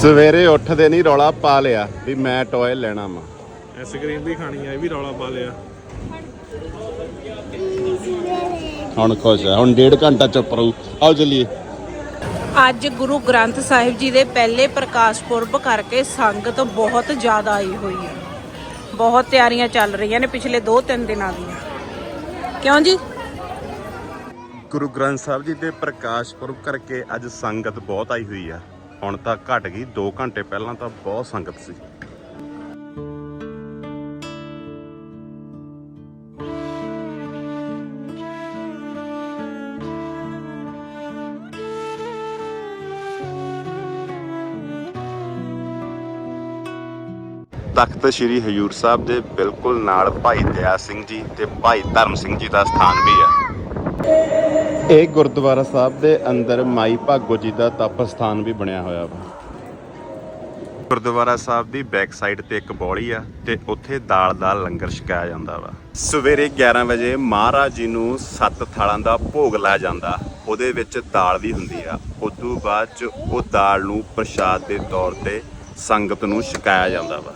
ਸਵੇਰੇ ਉੱਠਦੇ ਨਹੀਂ ਰੌਲਾ ਪਾ ਲਿਆ ਵੀ ਮੈਂ ਟੋਏ ਲੈਣਾ ਵਾ। ਆਈਸਕ੍ਰੀਮ ਵੀ ਖਾਣੀ ਆ ਇਹ ਵੀ ਰੌਲਾ ਪਾ ਲਿਆ। ਹੁਣ ਖੁਸ਼ ਹੈ ਹੁਣ ਡੇਢ ਘੰਟਾ ਚੁੱਪ ਰਹੂ। ਆਓ ਚਲੀਏ। ਅੱਜ ਗੁਰੂ ਗ੍ਰੰਥ ਸਾਹਿਬ ਜੀ ਦੇ ਪਹਿਲੇ ਪ੍ਰਕਾਸ਼ ਪੁਰਬ ਕਰਕੇ ਸੰਗਤ ਬਹੁਤ ਜ਼ਿਆਦਾ ਆਈ ਹੋਈ ਹੈ। ਬਹੁਤ ਤਿਆਰੀਆਂ ਚੱਲ ਰਹੀਆਂ ਨੇ ਪਿਛਲੇ 2-3 ਦਿਨਾਂ ਦੀਆਂ। ਕਿਉਂ ਜੀ? ਗੁਰੂ ਗ੍ਰੰਥ ਸਾਹਿਬ ਜੀ ਦੇ ਪ੍ਰਕਾਸ਼ ਪੁਰਬ ਕਰਕੇ ਅੱਜ ਸੰਗਤ ਬਹੁਤ ਆਈ ਹੋਈ ਆ। ਹੁਣ ਤਾਂ ਘਟ ਗਈ 2 ਘੰਟੇ ਪਹਿਲਾਂ ਤਾਂ ਬਹੁਤ ਸੰਗਤ ਸੀ। ਤਖਤ ਸ੍ਰੀ ਹਜੂਰ ਸਾਹਿਬ ਦੇ ਬਿਲਕੁਲ ਨਾਲ ਭਾਈ ਦਇਆ ਸਿੰਘ ਜੀ ਤੇ ਭਾਈ ਧਰਮ ਸਿੰਘ ਜੀ ਦਾ ਸਥਾਨ ਵੀ ਆ। ਇਹ ਗੁਰਦੁਆਰਾ ਸਾਹਿਬ ਦੇ ਅੰਦਰ ਮਾਈ ਭਾਗੋ ਜੀ ਦਾ ਤਪ ਸਥਾਨ ਵੀ ਬਣਿਆ ਹੋਇਆ ਵਾ। ਗੁਰਦੁਆਰਾ ਸਾਹਿਬ ਦੀ ਬੈਕ ਸਾਈਡ ਤੇ ਇੱਕ ਬੌਲੀ ਆ ਤੇ ਉੱਥੇ ਦਾਲ ਦਾ ਲੰਗਰ ਛਕਾਇਆ ਜਾਂਦਾ ਵਾ। ਸਵੇਰੇ 11 ਵਜੇ ਮਹਾਰਾਜ ਜੀ ਨੂੰ ਸੱਤ ਥਾਲਾਂ ਦਾ ਭੋਗ ਲਾਇਆ ਜਾਂਦਾ। ਉਹਦੇ ਵਿੱਚ ਦਾਲ ਵੀ ਹੁੰਦੀ ਆ। ਉਦੋਂ ਬਾਅਦ ਚ ਉਹ ਦਾਲ ਨੂੰ ਪ੍ਰਸ਼ਾਦ ਦੇ ਤੌਰ ਤੇ ਸੰਗਤ ਨੂੰ ਛਕਾਇਆ ਜਾਂਦਾ ਵਾ।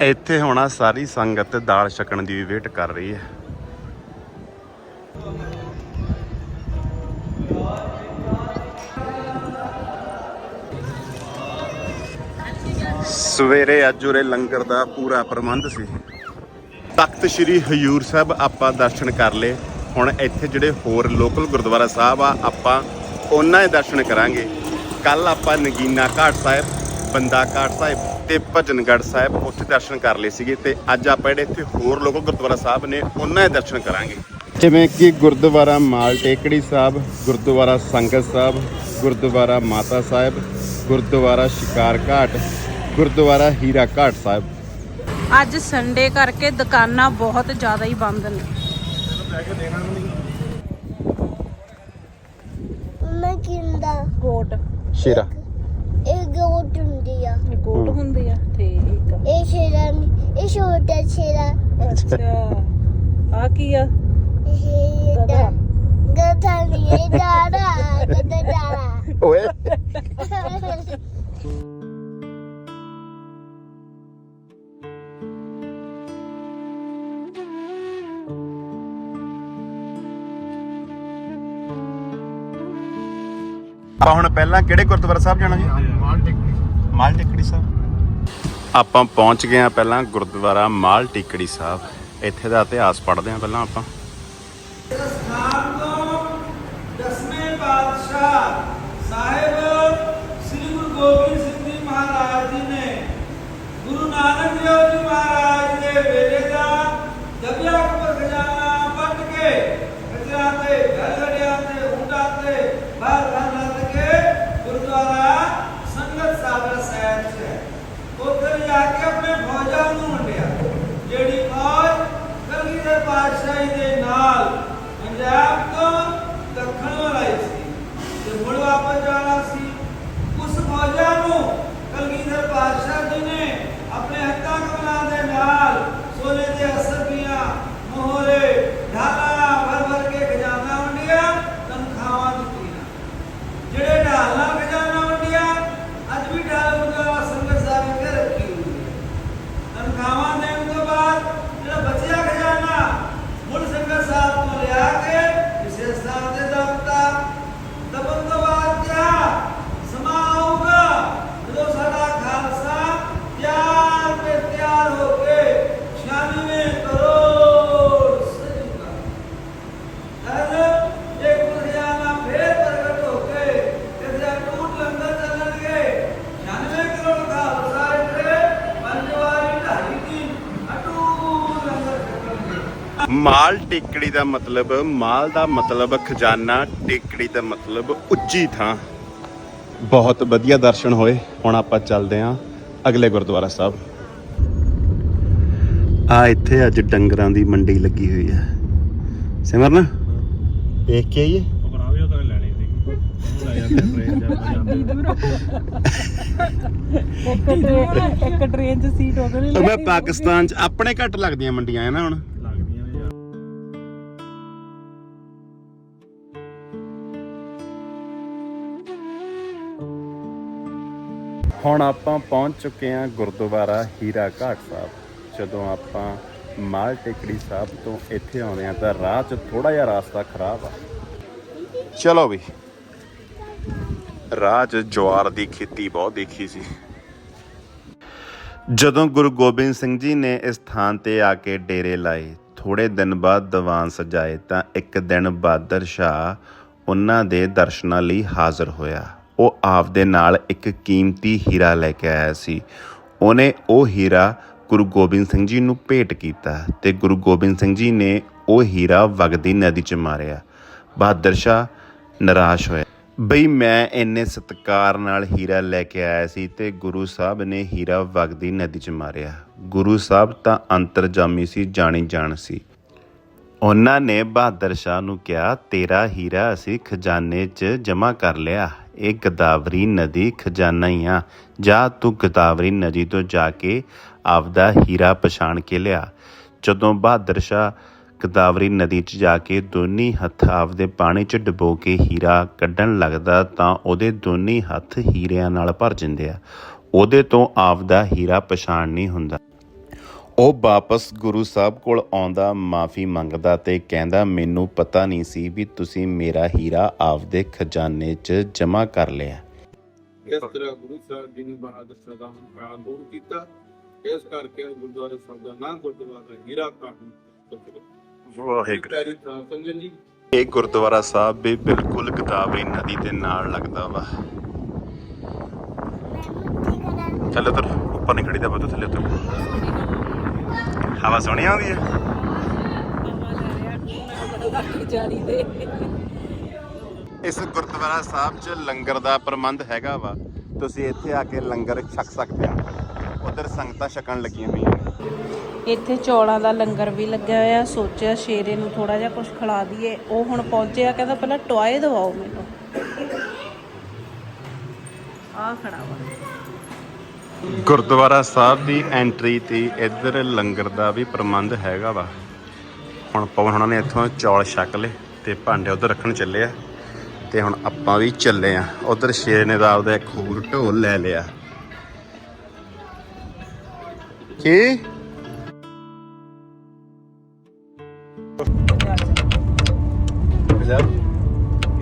ਇੱਥੇ ਹੋਣਾ ਸਾਰੀ ਸੰਗਤ ਦਾਲ ਛਕਣ ਦੀ ਵੇਟ ਕਰ ਰਹੀ ਹੈ। ਸਵੇਰੇ ਅੱਜ ਉਰੇ ਲੰਗਰ ਦਾ ਪੂਰਾ ਪ੍ਰਬੰਧ ਸੀ। ਤਖਤ ਸ੍ਰੀ ਹਜੂਰ ਸਾਹਿਬ ਆਪਾਂ ਦਰਸ਼ਨ ਕਰ ਲਏ। ਹੁਣ ਇੱਥੇ ਜਿਹੜੇ ਹੋਰ ਲੋਕਲ ਗੁਰਦੁਆਰਾ ਸਾਹਿਬ ਆ, ਆਪਾਂ ਉਹਨਾਂ ਦੇ ਦਰਸ਼ਨ ਕਰਾਂਗੇ। ਕੱਲ ਆਪਾਂ ਨਗੀਨਾ ਘਾਟ ਸਾਹਿਬ, ਬੰਦਾ ਘਾਟ ਸਾਹਿਬ ਤੇ ਭਜਨਗੜ੍ਹ ਸਾਹਿਬ ਉੱਥੇ ਦਰਸ਼ਨ ਕਰ ਲਏ ਸੀਗੇ ਤੇ ਅੱਜ ਆਪਾਂ ਜਿਹੜੇ ਇੱਥੇ ਹੋਰ ਲੋਕਲ ਗੁਰਦੁਆਰਾ ਸਾਹਿਬ ਨੇ, ਉਹਨਾਂ ਦੇ ਦਰਸ਼ਨ ਕਰਾਂਗੇ। ਜਿਵੇਂ ਕਿ ਗੁਰਦੁਆਰਾ ਮਾਲ ਟੇਕੜੀ ਸਾਹਿਬ ਗੁਰਦੁਆਰਾ ਸੰਗਤ ਸਾਹਿਬ ਗੁਰਦੁਆਰਾ ਮਾਤਾ ਸਾਹਿਬ ਗੁਰਦੁਆਰਾ ਸ਼ਿਕਾਰ ਘਾਟ ਗੁਰਦੁਆਰਾ ਹੀਰਾ ਘਾਟ ਸਾਹਿਬ। ਅੱਜ ਸੰਡੇ ਕਰਕੇ ਦੁਕਾਨਾਂ ਬਹੁਤ ਜ਼ਿਆਦਾ ਹੀ ਬੰਦ ਨੇ। ਮੈਂ ਕਿੰਦਾ? ਕੋਟ ਸ਼ੇਰਾ। ਇਹ ਗੋਟ ਹੁੰਦੀ ਆ। ਕੋਟ ਹੁੰਦੇ ਆ ਠੀਕ ਆ ਇਹ ਸ਼ੇਰਾ ਨੀ- ਇਹ ਛੋਟਾ ਸ਼ੇਰਾ। ਅੱਛਾ। ਆ ਕੀ ਆ? ਓਏ ਆਪਾਂ ਹੁਣ ਪਹਿਲਾਂ ਕਿਹੜੇ ਗੁਰਦੁਆਰਾ ਸਾਹਿਬ ਜਾਣਾ ਜੀ? ਮਾਲ ਟਿਕੜੀ। ਮਾਲ ਟਿਕੜੀ ਸਾਹਿਬ। ਆਪਾਂ ਪਹੁੰਚ ਗਏ ਆ ਪਹਿਲਾਂ ਗੁਰਦੁਆਰਾ ਮਾਲ ਟਿਕੜੀ ਸਾਹਿਬ। ਇੱਥੇ ਦਾ ਇਤਿਹਾਸ ਪੜ੍ਹਦੇ ਆ ਪਹਿਲਾਂ ਆਪਾਂ ਸਥਾਨ ਤੋਂ ਦਸਵੇਂ ਪਾਤਸ਼ਾਹ ਸਾਹਿਬ ਸ੍ਰੀ ਗੁਰੂ ਗੋਬਿੰਦ ਸਿੰਘ ਜੀ ਮਹਾਰਾਜ ਜੀ ਨੇ ਗੁਰੂ ਨਾਨਕ ਜੀ ਮਹਾਰਾਜ ਦੇ ਵੇਲੇ ਦਾ ਦਬਿਆ ਕਬਰ ਖਜ਼ਾਨਾ ਪੱਟ ਕੇ ਖਜਰਾ ਤੇ ਘਰ ਤੇ ਉਂਡਾ ਤੇ ਬਾਹਰ ਰਨ ਕੇ ਗੁਰਦੁਆਰਾ ਸੰਗਤ ਸਾਗਰ ਸਾਹਿਬ ਚ ਹੈ ਉੱਥੇ ਜਾ ਕੇ ਆਪਣੇ ਫੌਜਾਂ ਨੂੰ ਵੰਡਿਆ ਜਿਹੜੀ ਫੌਜ ਕਲਗੀ ਦੇ ਪਾਤਸ਼ਾਹੀ ਦੇ ਨਾਲ ਪੰਜਾਬ ਤੋਂ ਦੱਖਣ ਵੱਲ ਆਈ ਸੀ ਤੇ ਮੁੜ ਵਾਪਸ ਜਾਣਾ ਸੀ ਉਸ ਫੌਜਾਂ ਨੂੰ ਕਲਗੀਧਰ ਪਾਤਸ਼ਾਹ ਜੀ ਨੇ ਆਪਣੇ ਕਮਲਾਂ ਦੇ ਨਾਲ ਸੋਨੇ ਦੇ ਅਸਰਪੀਆਂ ਮੋਹਰੇ ਢਾਲਾ ਭਰ ਭਰ ਕੇ ਖਜ਼ਾਨਾ ਵੰਡਿਆ ਤਨਖਾਹਾਂ ਦਿੱਤੀਆਂ ਜਿਹੜੇ ਢਾਲਾਂ ਖਜ਼ਾਨਾ ਵੰਡਿਆ ਅੱਜ ਵੀ ਢਾਲ ਗੁਰਦੁਆਰਾ ਸੰਗਤ ਸਾਹਿਬ ਵਿੱਚ ਰੱਖੀ ਹੋਈ ਹੈ ਤਨਖਾਹਾਂ ਦੇਣ ਤੋਂ ਬਾਅਦ ਜਿਹੜਾ ਬਚਿਆ ਖਜ਼ਾਨਾ ਮੁੜ ਸੰਗਤ ਸਾਹਿਬ ਤੋਂ ਲਿਆ ਕੇ ਕਿਸੇ ਸਥਾਨ ਤੇ ਦਬਤਾ ਦਬਨ ਤੋਂ ਬਾਅਦ ਕਿਆ ਸਮਾਂ ਆਊਗਾ ਜਦੋਂ ਸਾਡਾ ਖਾਲਸਾ ਤਿਆਰ ਤੇ ਤਿਆਰ ਹੋ ਕੇ 96 ਕਰੋੜ ਸਜੂਗਾ ਤਦ ਇੱਕ ਖਜ਼ਾਨਾ ਫੇਰ ਪ੍ਰਗਟ ਹੋ ਕੇ ਤੇ ਟੂਟ ਲੰਗਰ ਚੱਲਣਗੇ 96 ਕਰੋੜ ਖਾਲਸਾ ਇੱਥੇ ਪੰਜ ਵਾਰੀ ਢਾਈ ਦਿਨ ਅਟੂਟ ਲੰਗਰ ਚੱਲਣਗੇ ਮਾਲ ਟਿਕੜੀ ਦਾ ਮਤਲਬ ਮਾਲ ਦਾ ਮਤਲਬ ਖਜ਼ਾਨਾ ਟਿਕੜੀ ਦਾ ਮਤਲਬ ਉੱਚੀ ਥਾਂ। ਬਹੁਤ ਵਧੀਆ ਦਰਸ਼ਨ ਹੋਏ। ਹੁਣ ਆਪਾਂ ਚੱਲਦੇ ਆਂ ਅਗਲੇ ਗੁਰਦੁਆਰਾ ਸਾਹਿਬ। ਆ ਇੱਥੇ ਅੱਜ ਡੰਗਰਾਂ ਦੀ ਮੰਡੀ ਲੱਗੀ ਹੋਈ ਹੈ। ਸਿਮਰਨ ਦੇਖ ਕੇ ਆਈਏ? ਇੱਕ ਟ੍ਰੇਨ 'ਚ ਸੀਟ ਹੋ ਗਈ ਮੈਂ ਪਾਕਿਸਤਾਨ ਚ ਆਪਣੇ ਘੱਟ ਲੱਗਦੀਆਂ ਮੰਡੀਆਂ ਹੈ ਨਾ ਹੁਣ। ਹੁਣ ਆਪਾਂ ਪਹੁੰਚ ਚੁੱਕੇ ਹਾਂ ਗੁਰਦੁਆਰਾ ਹੀਰਾ ਘਾਟ ਸਾਹਿਬ। ਜਦੋਂ ਆਪਾਂ ਮਾਲ ਟੇਕੜੀ ਸਾਹਿਬ ਤੋਂ ਇੱਥੇ ਆਉਂਦੇ ਆ ਤਾਂ ਰਾਹ 'ਚ ਥੋੜਾ ਜਿਹਾ ਰਸਤਾ ਖਰਾਬ ਆ। ਚਲੋ ਵੀ। ਰਾਹ 'ਚ ਜਵਾਰ ਦੀ ਖੇਤੀ ਬਹੁਤ ਦੇਖੀ ਸੀ। ਜਦੋਂ ਗੁਰੂ ਗੋਬਿੰਦ ਸਿੰਘ ਜੀ ਨੇ ਇਸ ਥਾਂ ਤੇ ਆ ਕੇ ਡੇਰੇ ਲਾਏ ਥੋੜੇ ਦਿਨ ਬਾਅਦ ਦੀਵਾਨ ਸਜਾਏ ਤਾਂ ਇੱਕ ਦਿਨ ਬਹਾਦਰ ਸ਼ਾਹ ਉਹਨਾਂ ਦੇ ਦਰਸ਼ਨਾਂ ਲਈ ਹਾਜ਼ਰ ਹੋਇਆ। ਉਹ ਆਪਦੇ ਨਾਲ ਇੱਕ ਕੀਮਤੀ ਹੀਰਾ ਲੈ ਕੇ ਆਇਆ ਸੀ। ਉਹਨੇ ਉਹ ਹੀਰਾ ਗੁਰੂ ਗੋਬਿੰਦ ਸਿੰਘ ਜੀ ਨੂੰ ਭੇਟ ਕੀਤਾ ਤੇ ਗੁਰੂ ਗੋਬਿੰਦ ਸਿੰਘ ਜੀ ਨੇ ਉਹ ਹੀਰਾ ਵਗਦੀ ਨਦੀ 'ਚ ਮਾਰਿਆ। ਬਹਾਦਰ ਸ਼ਾਹ ਨਿਰਾਸ਼ ਹੋਇਆ ਬਈ ਮੈਂ ਇੰਨੇ ਸਤਕਾਰ ਨਾਲ ਹੀਰਾ ਲੈ ਕੇ ਆਇਆ ਸੀ ਤੇ ਗੁਰੂ ਸਾਹਿਬ ਨੇ ਹੀਰਾ ਵਗਦੀ ਨਦੀ 'ਚ ਮਾਰਿਆ। ਗੁਰੂ ਸਾਹਿਬ ਤਾਂ ਅੰਤਰਜਾਮੀ ਸੀ, ਜਾਣੀ ਜਾਣ ਸੀ। ਉਹਨਾਂ ਨੇ ਬਹਾਦਰ ਸ਼ਾਹ ਨੂੰ ਕਿਹਾ, ਤੇਰਾ ਹੀਰਾ ਅਸੀਂ ਖਜ਼ਾਨੇ 'ਚ ਜਮ੍ਹਾਂ ਕਰ ਲਿਆ। ਇਹ ਗਦਾਵਰੀ ਨਦੀ ਖਜ਼ਾਨਾ ਹੀ ਆ। ਜਾ ਤੂੰ ਗਦਾਵਰੀ ਨਦੀ ਤੋਂ ਜਾ ਕੇ ਆਪਦਾ ਹੀਰਾ ਪਛਾਣ ਕੇ ਲਿਆ। ਜਦੋਂ ਬਹਾਦਰ ਸ਼ਾਹ ਗਦਾਵਰੀ ਨਦੀ 'ਚ ਜਾ ਕੇ ਦੋਨੀ ਹੱਥ ਆਪਦੇ ਪਾਣੀ 'ਚ ਡੁਬੋ ਕੇ ਹੀਰਾ ਕੱਢਣ ਲੱਗਦਾ ਤਾਂ ਉਹਦੇ ਦੋਨੀ ਹੱਥ ਹੀਰਿਆਂ ਨਾਲ ਭਰ ਜਾਂਦੇ ਆ। ਉਹਦੇ ਤੋਂ ਆਪਦਾ ਹੀਰਾ ਪਛਾਣ ਨਹੀਂ ਹੁੰਦਾ। ਉਹ ਵਾਪਸ ਗੁਰੂ ਸਾਹਿਬ ਕੋਲ ਆਉਂਦਾ ਮਾਫੀ ਮੰਗਦਾ ਤੇ ਕਹਿੰਦਾ ਮੈਨੂੰ ਪਤਾ ਨਹੀਂ ਸੀ ਵੀ ਤੁਸੀਂ ਮੇਰਾ ਹੀਰਾ ਆਪਦੇ ਖਜ਼ਾਨੇ 'ਚ ਜਮ੍ਹਾਂ ਕਰ ਲਿਆ। ਇਸ ਤਰ੍ਹਾਂ ਗੁਰੂ ਸਾਹਿਬ ਜੀ ਨੇ ਬਹਾਦਰ ਸਾਹਿਬ ਦਾ ਹੰਕਾਰ ਦੂਰ ਕੀਤਾ। ਇਸ ਕਰਕੇ ਗੁਰਦੁਆਰਾ ਸਾਹਿਬ ਦਾ ਨਾਮ ਗੁਰਦੁਆਰਾ ਹੀਰਾ ਕਾਹਨ ਵਾਹਿਗੁਰੂ। ਸੰਗਤ ਜੀ। ਇਹ ਗੁਰਦੁਆਰਾ ਸਾਹਿਬ ਵੀ ਬਿਲਕੁਲ ਗਦਾਵਰੀ ਨਦੀ ਦੇ ਨਾਲ ਲੱਗਦਾ ਵਾ। ਚੱਲ ਉਧਰ ਉੱਪਰ ਨਹੀਂ ਖੜੀ ਦਾ ਬਤੋ ਥੱਲੇ ਉਤਰ। ਹਵਾ ਸੋਹਣੀ ਆਉਂਦੀ ਹੈ ਇਸ ਗੁਰਦੁਆਰਾ ਸਾਹਿਬ 'ਚ ਲੰਗਰ ਦਾ ਪ੍ਰਬੰਧ ਹੈਗਾ ਵਾ। ਤੁਸੀਂ ਇੱਥੇ ਆ ਕੇ ਲੰਗਰ ਛਕ ਸਕਦੇ ਹੋ ਉਧਰ ਸੰਗਤਾਂ ਛਕਣ ਲੱਗੀਆਂ ਹੋਈਆਂ ਨੇ। ਇੱਥੇ ਚੌਲਾਂ ਦਾ ਲੰਗਰ ਵੀ ਲੱਗਿਆ ਹੋਇਆ। ਸੋਚਿਆ ਸ਼ੇਰੇ ਨੂੰ ਥੋੜਾ ਜਿਹਾ ਕੁਝ ਖਿਲਾ ਦਈਏ। ਉਹ ਹੁਣ ਪਹੁੰਚਿਆ ਕਹਿੰਦਾ ਪਹਿਲਾਂ ਟੋਏ ਦਵਾਓ ਮੈਨੂੰ। ਆ ਖੜਾ ਵਾ। ਗੁਰਦੁਆਰਾ ਸਾਹਿਬ ਦੀ ਐਂਟਰੀ ਤੇ ਇੱਧਰ ਲੰਗਰ ਦਾ ਵੀ ਪ੍ਰਬੰਧ ਹੈਗਾ ਵਾ। ਹੁਣ ਪਵਨ ਹੁਣਾਂ ਨੇ ਇੱਥੋਂ ਚੌਲ ਛਕ ਲਏ ਤੇ ਭਾਂਡੇ ਉਧਰ ਰੱਖਣ ਚੱਲੇ ਆ। ਤੇ ਹੁਣ ਆਪਾਂ ਵੀ ਚੱਲੇ ਆ। ਉਧਰ ਸ਼ੇਰ ਨੇ ਦਾ ਆਪਦਾ ਇੱਕ ਹੋਰ ਢੋਲ ਲੈ ਲਿਆ। ਕੀ?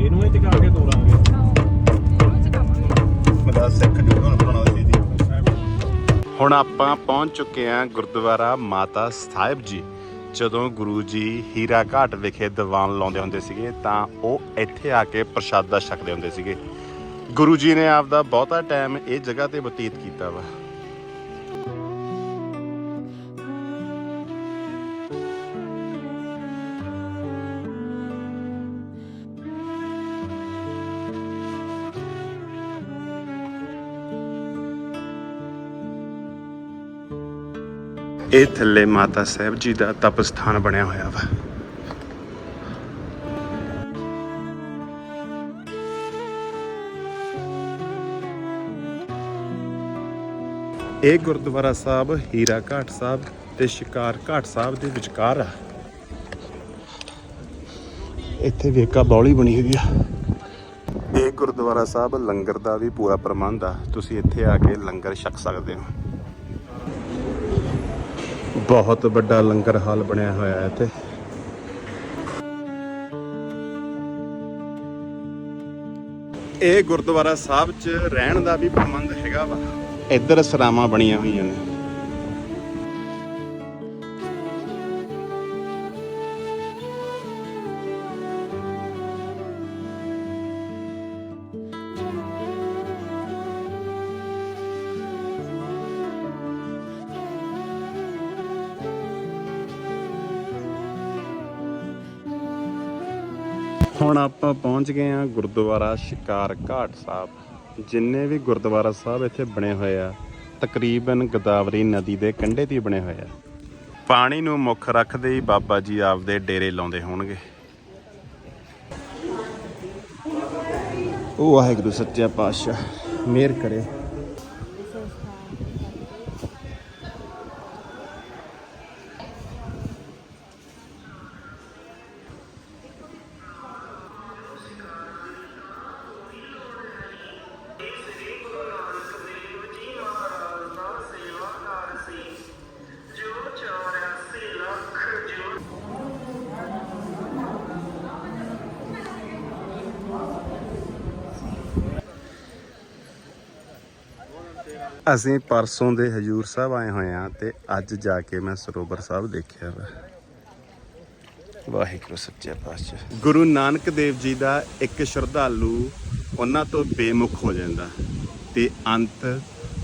ਇਹਨੂੰ ਹੀ ਟਿਕਾ ਕੇ ਤੋੜਾਂਗੇ ਮਤਲਬ ਸਿੱਖ ਜੁਗਾਂ ਬਣਾਉਣਾ। ਸੀ ਦੀ ਹੁਣ ਆਪਾਂ ਪਹੁੰਚ ਚੁੱਕੇ ਹਾਂ ਗੁਰਦੁਆਰਾ ਮਾਤਾ ਸਾਹਿਬ ਜੀ। ਜਦੋਂ ਗੁਰੂ ਜੀ ਹੀਰਾ ਘਾਟ ਵਿਖੇ ਦੀਵਾਨ ਲਾਉਂਦੇ ਹੁੰਦੇ ਸੀਗੇ, ਤਾਂ ਉਹ ਇੱਥੇ ਆ ਕੇ ਪ੍ਰਸ਼ਾਦਾ ਛਕਦੇ ਹੁੰਦੇ ਸੀਗੇ। ਗੁਰੂ ਜੀ ਨੇ ਆਪਦਾ ਬਹੁਤਾ ਟਾਈਮ ਇਹ ਜਗ੍ਹਾ ਤੇ ਬਤੀਤ ਕੀਤਾ ਵਾ। ਇਹ ਥੱਲੇ ਮਾਤਾ ਸਾਹਿਬ ਜੀ ਦਾ ਤਪ ਸਥਾਨ ਬਣਿਆ ਹੋਇਆ ਵਾ। ਇਹ ਗੁਰਦੁਆਰਾ ਸਾਹਿਬ, ਹੀਰਾ ਘਾਟ ਸਾਹਿਬ ਤੇ ਸ਼ਿਕਾਰ ਘਾਟ ਸਾਹਿਬ ਦੇ ਵਿਚਕਾਰ ਆ। ਇੱਥੇ ਵੇਕਾ ਬੌਲੀ ਬਣੀ ਹੋਈ ਆ। ਇਹ ਗੁਰਦੁਆਰਾ ਸਾਹਿਬ ਲੰਗਰ ਦਾ ਵੀ ਪੂਰਾ ਪ੍ਰਬੰਧ ਆ। ਤੁਸੀਂ ਇੱਥੇ ਆ ਕੇ ਲੰਗਰ ਛਕ ਸਕਦੇ ਹੋ। ਬਹੁਤ ਵੱਡਾ ਲੰਗਰ ਹਾਲ ਬਣਿਆ ਹੋਇਆ ਹੈ ਇੱਥੇ। ਇਹ ਗੁਰਦੁਆਰਾ ਸਾਹਿਬ 'ਚ ਰਹਿਣ ਦਾ ਵੀ ਪ੍ਰਬੰਧ ਹੈਗਾ ਵਾ। ਇੱਧਰ ਸਰਾਵਾਂ ਬਣੀਆਂ ਹੋਈਆਂ ਨੇ। ਹੁਣ ਆਪਾਂ ਪਹੁੰਚ ਗਏ ਹਾਂ ਗੁਰਦੁਆਰਾ ਸ਼ਿਕਾਰ ਘਾਟ ਸਾਹਿਬ। ਜਿੰਨੇ ਵੀ ਗੁਰਦੁਆਰਾ ਸਾਹਿਬ ਇੱਥੇ ਬਣੇ ਹੋਏ ਆ, ਤਕਰੀਬਨ ਗੋਦਾਵਰੀ ਨਦੀ ਦੇ ਕੰਢੇ ਤੇ ਹੀ ਬਣੇ ਹੋਏ ਆ। ਪਾਣੀ ਨੂੰ ਮੁੱਖ ਰੱਖਦੇ ਹੀ ਬਾਬਾ ਜੀ ਆਪਦੇ ਡੇਰੇ ਲਾਉਂਦੇ ਹੋਣਗੇ। ਉਹ ਵਾਹਿਗੁਰੂ ਸੱਚਾ ਪਾਤਸ਼ਾਹ, ਮਿਹਰ ਕਰੇ। ਅਸੀਂ ਪਰਸੋਂ ਦੇ ਹਜੂਰ ਸਾਹਿਬ ਆਏ ਹੋਏ ਆ ਤੇ ਅੱਜ ਜਾ ਕੇ ਮੈਂ ਸਰੋਵਰ ਸਾਹਿਬ ਦੇਖਿਆ ਵਾ। ਵਾਹਿਗੁਰੂ ਸੱਚੇ ਪਾਤਸ਼ਾਹ। ਗੁਰੂ ਨਾਨਕ ਦੇਵ ਜੀ ਦਾ ਇੱਕ ਸ਼ਰਧਾਲੂ ਉਹਨਾਂ ਤੋਂ ਬੇਮੁਖ ਹੋ ਜਾਂਦਾ ਤੇ ਅੰਤ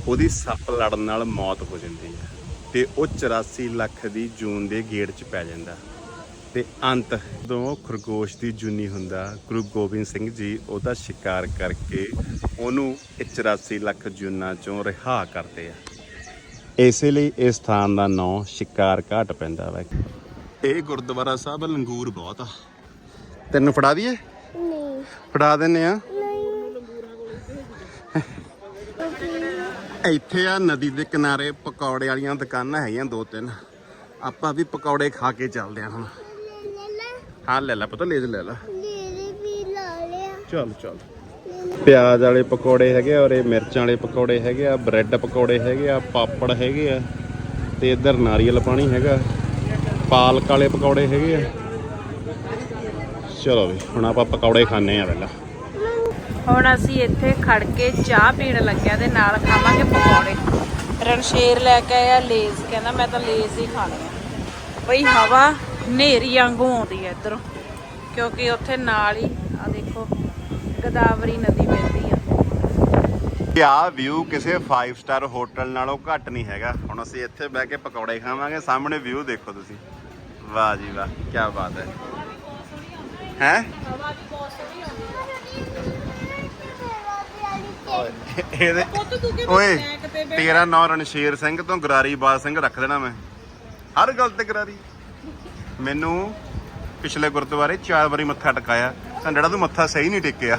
ਉਹਦੀ ਸੱਪ ਲੜਨ ਨਾਲ ਮੌਤ ਹੋ ਜਾਂਦੀ ਹੈ ਤੇ ਉਹ 84 ਲੱਖ ਦੀ ਜੂਨ ਦੇ ਗੇੜ 'ਚ ਪੈ ਜਾਂਦਾ ਤੇ ਅੰਤ ਜਦੋਂ ਉਹ ਖਰਗੋਸ਼ ਦੀ ਜੁਨੀ ਹੁੰਦਾ ਗੁਰੂ ਗੋਬਿੰਦ ਸਿੰਘ ਜੀ ਉਹਦਾ ਸ਼ਿਕਾਰ ਕਰਕੇ ਉਹਨੂੰ ਇਹ 84 ਲੱਖ ਜੂਨਾਂ ਚੋਂ ਰਿਹਾ ਕਰਦੇ ਆ। ਇਸੇ ਲਈ ਇਸ ਸਥਾਨ ਦਾ ਨਾਂ ਸ਼ਿਕਾਰ ਘਾਟ ਪੈਂਦਾ ਵਾ। ਇਹ ਗੁਰਦੁਆਰਾ ਸਾਹਿਬ ਲੰਗੂਰ ਬਹੁਤ ਆ। ਤੈਨੂੰ ਫੜਾ ਦਈਏ? ਨਹੀਂ। ਫੜਾ ਦਿੰਨੇ ਆ? ਇੱਥੇ ਆ ਨਦੀ ਦੇ ਕਿਨਾਰੇ ਪਕੌੜੇ ਵਾਲੀਆਂ ਦੁਕਾਨਾਂ ਹੈਗੀਆਂ ਦੋ ਤਿੰਨ। ਆਪਾਂ ਵੀ ਪਕੌੜੇ ਖਾ ਕੇ ਚੱਲਦੇ ਆ ਹੁਣ। ਹਾਂ, ਲੈ ਲੈ ਪਤਾ ਲੇਜ ਲੈ ਲੈ ਲਾ। ਲਿਆ ਚੱਲ ਚੱਲ। ਪਿਆਜ਼ ਵਾਲੇ ਪਕੌੜੇ ਹੈਗੇ ਆ ਔਰ ਇਹ ਮਿਰਚਾਂ ਵਾਲੇ ਪਕੌੜੇ ਹੈਗੇ ਆ, ਬ੍ਰੈਡ ਪਕੌੜੇ ਹੈਗੇ ਆ, ਪਾਪੜ ਹੈਗੇ ਆ ਤੇ ਇੱਧਰ ਨਾਰੀਅਲ ਪਾਣੀ ਹੈਗਾ। ਪਾਲਕ ਵਾਲੇ ਪਕੌੜੇ ਹੈਗੇ ਆ। ਚਲੋ ਵੀ, ਹੁਣ ਆਪਾਂ ਪਕੌੜੇ ਖਾਣੇ ਆ ਪਹਿਲਾਂ। ਹੁਣ ਅਸੀਂ ਇੱਥੇ ਖੜ ਕੇ ਚਾਹ ਪੀਣ ਲੱਗਿਆ ਤੇ ਨਾਲ ਖਾਵਾਂਗੇ ਪਕੌੜੇ। ਰਣਸ਼ੇਰ ਲੈ ਕੇ ਆਇਆ ਲੇਜ਼, ਕਹਿੰਦਾ ਮੈਂ ਤਾਂ ਲੇਜ਼ ਹੀ ਖਾਣੇ ਆ। ਬਈ ਹਵਾ ਹਨੇਰੀ ਵਾਂਗੂ ਆਉਂਦੀ ਹੈ ਇੱਧਰੋਂ, ਕਿਉਂਕਿ ਉੱਥੇ ਨਾਲ ਹੀ ਆ ਦੇਖੋ, ਗਦਾਵਰੀ ਨਦੀ ਪੈਂਦੀ ਆ। ਕਿਆ ਵਿਊ ਕਿਸੇ 5 ਸਟਾਰ ਹੋਟਲ ਨਾਲੋਂ ਘੱਟ ਨਹੀਂ ਹੈਗਾ। ਹੁਣ ਅਸੀਂ ਇੱਥੇ ਬਹਿ ਕੇ ਪਕੌੜੇ ਖਾਵਾਂਗੇ, ਸਾਹਮਣੇ ਵਿਊ ਦੇਖੋ ਤੁਸੀਂ। ਵਾਹ ਜੀ ਵਾਹ ਕੀ ਬਾਤ ਹੈ। ਹੈ? ਇਹਦੇ ਓਏ ਤੇਰਾ ਨਾਂ ਰਣਸ਼ੇਰ ਸਿੰਘ ਤੋਂ ਗਰਾਰੀ ਬਾਦ ਸਿੰਘ ਰੱਖ ਦੇਣਾ ਮੈਂ। ਹਰ ਗੱਲ ਤੇ ਗਰਾਰੀ। ਮੈਨੂੰ ਪਿਛਲੇ ਗੁਰਦੁਆਰੇ ਚਾਰ ਵਾਰੀ ਮੱਥਾ ਟਿਕਾਇਆ ਤਾਂ ਜਿਹੜਾ ਤੂੰ ਮੱਥਾ ਸਹੀ ਨਹੀਂ ਟੇਕਿਆ।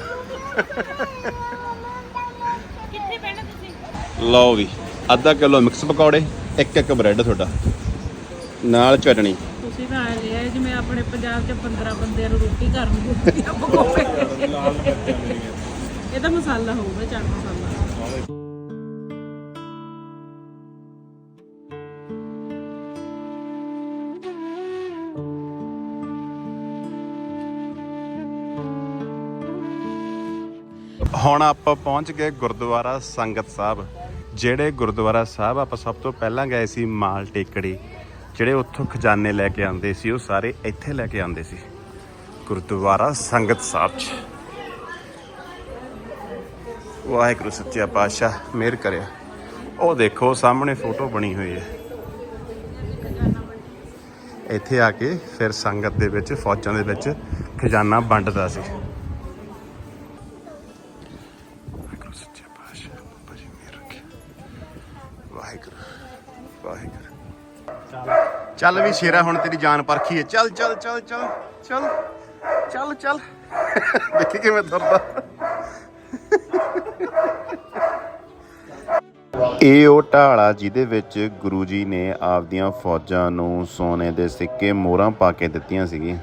ਲਓ ਵੀ ਅੱਧਾ ਕਿਲੋ ਮਿਕਸ ਪਕੌੜੇ ਇੱਕ ਇੱਕ ਬ੍ਰੈਡ ਤੁਹਾਡਾ। ਨਾਲ ਚਟਣੀ। ਤੁਸੀਂ ਤਾਂ ਐ ਲਿਆ ਜਿਵੇਂ ਆਪਣੇ ਪੰਜਾਬ 'ਚ 15 ਬੰਦਿਆਂ ਨੂੰ ਰੋਟੀ ਕਰਨ ਦਿੱਤੀ ਆ ਪਕੌੜੇ। ਇਹ ਮਸਾਲਾ ਹੋਊਗਾ, ਚਾਟ ਮਸਾਲਾ। ਹੁਣ ਆਪਾਂ ਪਹੁੰਚ ਗਏ ਗੁਰਦੁਆਰਾ ਸੰਗਤ ਸਾਹਿਬ, ਜਿਹੜੇ ਗੁਰਦੁਆਰਾ ਸਾਹਿਬ ਆਪਾਂ ਸਭ ਤੋਂ ਪਹਿਲਾਂ ਗਏ ਸੀ ਮਾਲ ਟੇਕੜੀ, ਜਿਹੜੇ ਉੱਥੋਂ ਖਜ਼ਾਨੇ ਲੈ ਕੇ ਆਉਂਦੇ ਸੀ, ਉਹ ਸਾਰੇ ਇੱਥੇ ਲੈ ਕੇ ਆਉਂਦੇ ਸੀ। ਗੁਰਦੁਆਰਾ ਸੰਗਤ ਸਾਹਿਬ 'ਚ। ਵਾਹਿਗੁਰੂ ਸੱਚਾ ਪਾਤਸ਼ਾਹ, ਮਿਹਰ ਕਰਿਆ। ਉਹ ਦੇਖੋ, ਸਾਹਮਣੇ ਫੋਟੋ ਬਣੀ ਹੋਈ ਹੈ। ਇੱਥੇ ਆ ਕੇ ਫਿਰ ਸੰਗਤ ਦੇ ਵਿੱਚ, ਫੌਜਾਂ ਦੇ ਵਿੱਚ ਖਜ਼ਾਨਾ ਵੰਡਦਾ ਸੀ। ਵਾਹਿਗੁਰੂ ਸੱਚੇ ਪਾਤਸ਼ਾਹ, ਬਾਬਾ ਜੀ ਮੇਰ ਰੱਖੇ। ਵਾਹਿਗੁਰੂ ਵਾਹਿਗੁਰੂ। ਚੱਲ ਵੀ ਸ਼ੇਰਾ ਹੁਣ ਤੇਰੀ ਜਾਨ ਪਰਖੀ ਹੈ। ਚੱਲ ਚੱਲ ਚੱਲ ਚੱਲ ਚੱਲ ਚੱਲ ਚੱਲ। ਦੇਖੀ ਕਿਵੇਂ ਤੁਰਦਾ ਇਹ ਉਹ ਢਾਲਾ ਜਿਹਦੇ ਵਿੱਚ ਗੁਰੂ ਜੀ ਨੇ ਆਪਦੀਆਂ ਫੌਜਾਂ ਨੂੰ ਸੋਨੇ ਦੇ ਸਿੱਕੇ ਮੋਹਰਾਂ ਪਾ ਕੇ ਦਿੱਤੀਆਂ ਸੀਗੀਆਂ।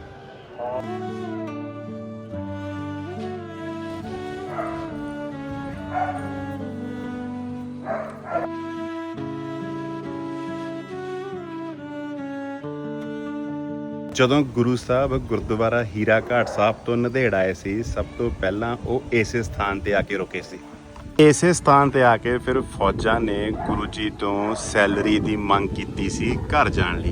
ਜਦੋਂ ਗੁਰੂ ਸਾਹਿਬ ਗੁਰਦੁਆਰਾ ਹੀਰਾ ਘਾਟ ਸਾਹਿਬ ਤੋਂ ਨੰਦੇੜ ਆਏ ਸੀ, ਸਭ ਤੋਂ ਪਹਿਲਾਂ ਉਹ ਇਸੇ ਸਥਾਨ ਤੇ ਆ ਕੇ ਰੁਕੇ ਸੀ। ਇਸੇ ਸਥਾਨ ਤੇ ਆ ਕੇ ਫਿਰ ਫੌਜਾਂ ਨੇ ਗੁਰੂ ਜੀ ਤੋਂ ਸੈਲਰੀ ਦੀ ਮੰਗ ਕੀਤੀ ਸੀ ਘਰ ਜਾਣ ਲਈ।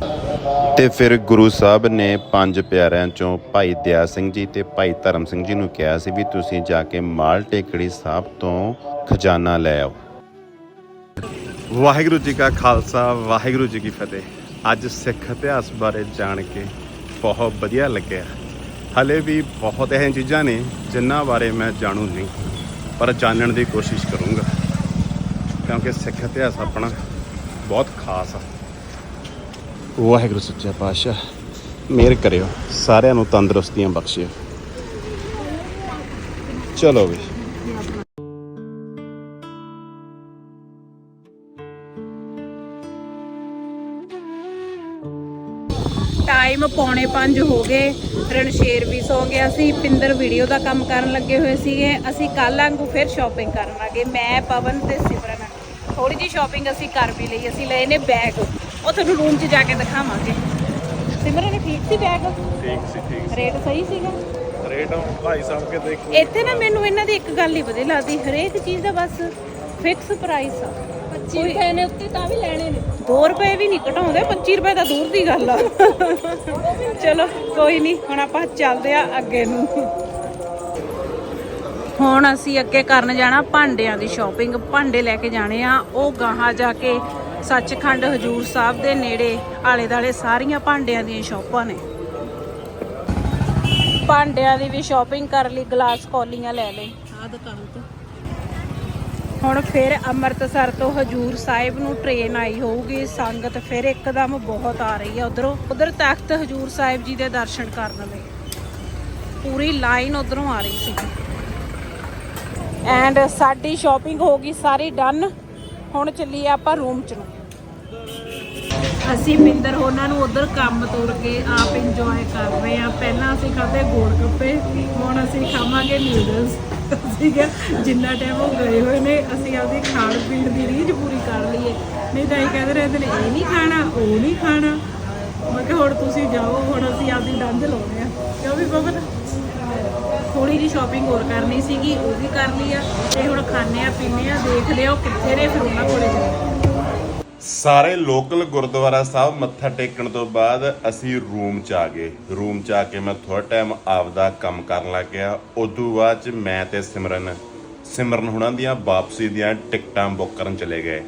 ਤੇ ਫਿਰ ਗੁਰੂ ਸਾਹਿਬ ਨੇ ਪੰਜ ਪਿਆਰਿਆਂ ਚੋਂ ਭਾਈ ਦਇਆ ਸਿੰਘ ਜੀ ਤੇ ਭਾਈ ਧਰਮ ਸਿੰਘ ਜੀ ਨੂੰ ਕਿਹਾ ਸੀ ਵੀ ਤੁਸੀਂ ਜਾ ਕੇ ਮਾਲ ਟੇਕੜੀ ਸਾਹਿਬ ਤੋਂ ਖਜ਼ਾਨਾ ਲੈ ਆਓ। ਵਾਹਿਗੁਰੂ ਜੀ ਕਾ ਖਾਲਸਾ ਵਾਹਿਗੁਰੂ ਜੀ ਕੀ ਫਤਿਹ। ਅੱਜ ਸਿੱਖ ਇਤਿਹਾਸ ਬਾਰੇ ਜਾਣ ਕੇ ਬਹੁਤ ਵਧੀਆ ਲੱਗਿਆ। ਹਲੇ ਵੀ ਬਹੁਤ ਇਹੋ ਚੀਜ਼ਾਂ ਨੇ ਜਿਨ੍ਹਾਂ ਬਾਰੇ ਮੈਂ ਜਾਣੂ ਨਹੀਂ। ਪਰ ਜਾਣਨ ਦੀ ਕੋਸ਼ਿਸ਼ ਕਰੂੰਗਾ। ਕਿਉਂਕਿ ਸਿੱਖ ਇਤਿਹਾਸ ਆਪਣਾ ਬਹੁਤ ਖਾਸ ਆ। ਵਾਹਿਗੁਰੂ ਸੱਚਾ ਪਾਤਸ਼ਾਹ, ਮਿਹਰ ਕਰਿਓ। ਸਾਰਿਆਂ ਨੂੰ ਤੰਦਰੁਸਤੀਆਂ ਬਖਸ਼ਿਓ। ਚਲੋ ਵੀ। ਟਾਈਮ ਪੌਣੇ 5 ਹੋ ਗਏ ਰਣਸ਼ੇਰ ਵੀ ਸੌ ਗਿਆ ਸੀ ਪਿੰਦਰ ਵੀਡੀਓ ਦਾ ਕੰਮ ਕਰਨ ਲੱਗੇ ਹੋਏ ਸੀਗੇ। ਅਸੀਂ ਕੱਲ ਵਾਂਗੂ ਫਿਰ ਸ਼ਾਪਿੰਗ ਕਰਨ ਲੱਗੇ ਮੈਂ ਪਵਨ ਤੇ ਸਿਮਰਨ। ਥੋੜੀ ਜੀ ਸ਼ਾਪਿੰਗ ਅਸੀਂ ਕਰ ਵੀ ਲਈ ਅਸੀਂ ਲਏ ਨੇ ਬੈਗ ਉਹ ਤੁਹਾਨੂੰ ਰੂਮ 'ਚ ਜਾ ਕੇ ਦਿਖਾਵਾਂਗੇ। ਸਿਮਰਨ ਠੀਕ ਸੀ ਬੈਗ ਠੀਕ ਸੀ ਠੀਕ ਰੇਟ ਸਹੀ ਸੀਗਾ? ਰੇਟ ਭਾਈ ਸਾਹਿਬ ਕੇ ਦੇਖ। ਇੱਥੇ ਨਾ ਮੈਨੂੰ ਇਹਨਾਂ ਦੀ ਇੱਕ ਗੱਲ ਹੀ ਵਧੀਆ ਲੱਗਦੀ ਹਰੇਕ ਚੀਜ਼ ਦਾ ਬਸ ਫਿਕਸ ਪ੍ਰਾਈਸ ਆ। 25 ਰੁਪਏ ਨੇ ਉੱਤੇ ਤਾਂ ਵੀ ਲੈਣੇ ਨੇ। 2 ਰੁਪਏ ਵੀ ਨਹੀਂ ਘਟਾਉਂਦੇ 25 ਰੁਪਏ ਤਾਂ ਦੂਰ ਦੀ ਗੱਲ ਆ। ਚਲੋ ਕੋਈ ਨਹੀਂ ਹੁਣ ਆਪਾਂ ਚੱਲਦੇ ਆ ਅੱਗੇ ਨੂੰ। ਹੁਣ ਅਸੀਂ ਅੱਗੇ ਕਰਨ ਜਾਣਾ ਭਾਂਡਿਆਂ ਦੀ ਸ਼ਾਪਿੰਗ ਭਾਂਡੇ ਲੈ ਕੇ ਜਾਣੇ ਆ। ਉਹ ਗਾਹਾਂ ਜਾ ਕੇ ਸੱਚਖੰਡ ਹਜੂਰ ਸਾਹਿਬ ਦੇ ਨੇੜੇ ਆਲੇ ਦਾਲੇ ਸਾਰੀਆਂ ਭਾਂਡਿਆਂ ਦੀਆਂ ਸ਼ਾਪਾਂ ਨੇ। ਭਾਂਡਿਆਂ ਦੀ ਵੀ ਸ਼ਾਪਿੰਗ ਕਰ ਲਈ ਗਲਾਸ ਕੌਲੀਆਂ ਲੈ ਲਈ। ਆਹ ਦੁਕਾਨ ਤੋਂ। ਹੁਣ ਫਿਰ ਅੰਮ੍ਰਿਤਸਰ ਤੋਂ ਹਜੂਰ ਸਾਹਿਬ ਨੂੰ ਟ੍ਰੇਨ ਆਈ ਹੋਊਗੀ, ਸੰਗਤ ਫਿਰ ਇੱਕਦਮ ਬਹੁਤ ਆ ਰਹੀ ਹੈ ਉਧਰੋਂ। ਉਧਰ ਤਖਤ ਹਜੂਰ ਸਾਹਿਬ ਜੀ ਦੇ ਦਰਸ਼ਨ ਕਰਨ ਲਈ। ਪੂਰੀ ਲਾਈਨ ਉਧਰੋਂ ਆ ਰਹੀ ਸੀ ਐਂਡ ਸਾਡੀ ਸ਼ਾਪਿੰਗ ਹੋ ਗਈ ਸਾਰੀ ਡਨ ਹੁਣ ਚੱਲੀਏ ਆਪਾਂ ਰੂਮ ਚ ਨੂੰ। ਅਸੀਂ ਮਿੰਦਰ ਉਹਨਾਂ ਨੂੰ ਉਧਰ ਕੰਮ ਤੋਰ ਕੇ ਆਪ ਇੰਜੋਏ ਕਰ ਰਹੇ ਆ ਪਹਿਲਾਂ ਅਸੀਂ ਖਾਦੇ ਗੋਲ ਗੱਪੇ, ਹੁਣ ਅਸੀਂ ਖਾਵਾਂਗੇ ਨੂਡਲਸ ਠੀਕ ਹੈ? ਜਿੰਨਾ ਟਾਈਮ ਉਹ ਗਏ ਹੋਏ ਨੇ, ਅਸੀਂ ਆਪਦੀ ਖਾਣ ਪੀਣ ਦੀ ਰੀਝ ਪੂਰੀ ਕਰ ਲਈਏ। ਨਹੀਂ ਤਾਂ ਇਹ ਕਹਿੰਦੇ ਰਹਿੰਦੇ ਨੇ, ਇਹ ਨਹੀਂ ਖਾਣਾ, ਉਹ ਨਹੀਂ ਖਾਣਾ। ਮੈਂ ਕਿਹਾ, ਹੁਣ ਤੁਸੀਂ ਜਾਓ, ਹੁਣ ਅਸੀਂ ਆਪਦੀ ਡੰਜ ਲਾਉਣੇ ਆ ਕਿਉਂ ਵੀ ਬਬਨ ਥੋੜੀ ਜੀ ਸ਼ਾਪਿੰਗ ਹੋਰ ਕਰਨੀ ਸੀਗੀ, ਉਹ ਵੀ ਕਰ ਲਈ ਆ। ਤੇ ਹੁਣ ਖਾਣੇ ਆ ਪੀਣੇ ਆ ਦੇਖਦੇ ਆ ਉਹ ਕਿੱਥੇ ਨੇ ਫਿਰ ਉਹਨਾਂ ਕੋਲੇ ਜਾਣਾ ਸਾਰੇ ਲੋਕਲ ਗੁਰਦੁਆਰਾ ਸਾਹਿਬ ਮੱਥਾ ਟੇਕਣ ਤੋਂ ਬਾਅਦ ਅਸੀਂ ਰੂਮ 'ਚ ਆ ਗਏ। ਰੂਮ 'ਚ ਆ ਕੇ ਮੈਂ ਥੋੜਾ ਟਾਈਮ ਆਪਦਾ ਕੰਮ ਕਰਨ ਲੱਗ ਗਿਆ। ਉਦੋਂ ਬਾਅਦ 'ਚ ਮੈਂ ਤੇ ਸਿਮਰਨ ਸਿਮਰਨ ਹੁਣਾਂ ਦੀਆਂ ਵਾਪਸੀ ਦੀਆਂ ਟਿਕਟਾਂ ਬੁੱਕ ਕਰਨ ਚਲੇ ਗਏ।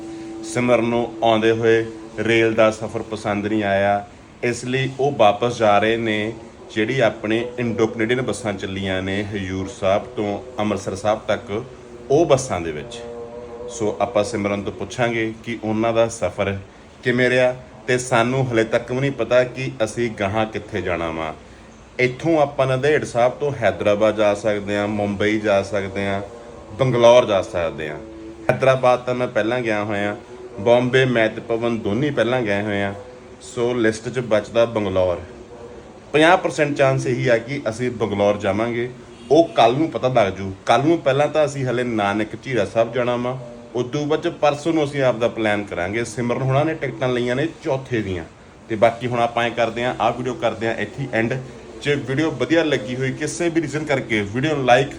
ਸਿਮਰਨ ਨੂੰ ਆਉਂਦੇ ਹੋਏ ਰੇਲ ਦਾ ਸਫ਼ਰ ਪਸੰਦ ਨਹੀਂ ਆਇਆ। ਇਸ ਲਈ ਉਹ ਵਾਪਸ ਜਾ ਰਹੇ ਨੇ, ਜਿਹੜੀ ਆਪਣੇ ਇੰਡੋ ਕੈਨੇਡੀਅਨ ਬੱਸਾਂ ਚੱਲੀਆਂ ਨੇ ਹਜੂਰ ਸਾਹਿਬ ਤੋਂ ਅੰਮ੍ਰਿਤਸਰ ਸਾਹਿਬ ਤੱਕ, ਉਹ ਬੱਸਾਂ ਦੇ ਵਿੱਚ। ਸੋ ਆਪਾਂ ਸਿਮਰਨ ਤੋਂ ਪੁੱਛਾਂਗੇ ਕਿ ਉਹਨਾਂ ਦਾ ਸਫ਼ਰ ਕਿਵੇਂ ਰਿਹਾ ਤੇ ਸਾਨੂੰ ਹਲੇ ਤੱਕ ਵੀ ਨਹੀਂ ਪਤਾ ਕਿ ਅਸੀਂ ਗਾਹਾਂ ਕਿੱਥੇ ਜਾਣਾ ਵਾ। ਇੱਥੋਂ ਆਪਾਂ ਨੰਦੇੜ ਸਾਹਿਬ ਤੋਂ ਹੈਦਰਾਬਾਦ ਜਾ ਸਕਦੇ ਹਾਂ, ਮੁੰਬਈ ਜਾ ਸਕਦੇ ਹਾਂ, ਬੰਗਲੌਰ ਜਾ ਸਕਦੇ ਹਾਂ। ਹੈਦਰਾਬਾਦ ਤਾਂ ਮੈਂ ਪਹਿਲਾਂ ਗਿਆ ਹੋਇਆ, ਬੰਬੇ ਮੈਂ ਤੇ ਪਵਨ ਦੋਨੇ ਪਹਿਲਾਂ ਗਏ ਹੋਏ ਆ ਸੋ ਲਿਸਟ 'ਚ ਬਚਦਾ ਬੰਗਲੌਰ। 50% ਚਾਂਸ ਇਹੀ ਆ ਕਿ ਅਸੀਂ ਬੰਗਲੌਰ ਜਾਵਾਂਗੇ। ਉਹ ਕੱਲ ਨੂੰ ਪਤਾ ਲੱਗ ਜੂ। ਕੱਲ ਨੂੰ ਪਹਿਲਾਂ ਤਾਂ ਅਸੀਂ ਹਲੇ ਨਾਨਕ ਝੀਰਾ ਸਾਹਿਬ ਜਾਣਾ ਵਾ। ਉਦੋਂ ਬਾਅਦ 'ਚ ਪਰਸੋਂ ਨੂੰ ਅਸੀਂ ਆਪਦਾ ਪਲਾਨ ਕਰਾਂਗੇ। ਸਿਮਰਨ ਹੋਣਾ ਨੇ ਟਿਕਟਾਂ ਲਈਆਂ ਨੇ ਚੌਥੇ ਦੀਆਂ। ਤੇ ਬਾਕੀ ਹੁਣ ਆਪਾਂ ਐ ਕਰਦੇ ਆਂ, ਆਹ ਵੀਡੀਓ ਕਰਦੇ ਆਂ ਇੱਥੇ ਐਂਡ ਜੇ ਵੀਡੀਓ ਵਧੀਆ ਲੱਗੀ ਹੋਈ, ਕਿਸੇ ਵੀ ਰੀਜ਼ਨ ਕਰਕੇ ਵੀਡੀਓ ਨੂੰ ਲਾਈਕ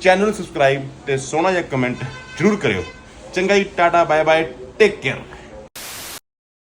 ਚੈਨਲ ਨੂੰ ਸਬਸਕ੍ਰਾਈਬ ਤੇ ਸੋਹਣਾ ਜਿਹਾ ਕਮੈਂਟ ਜ਼ਰੂਰ ਕਰਿਓ। ਚੰਗਾ ਜੀ, tata bye bye take care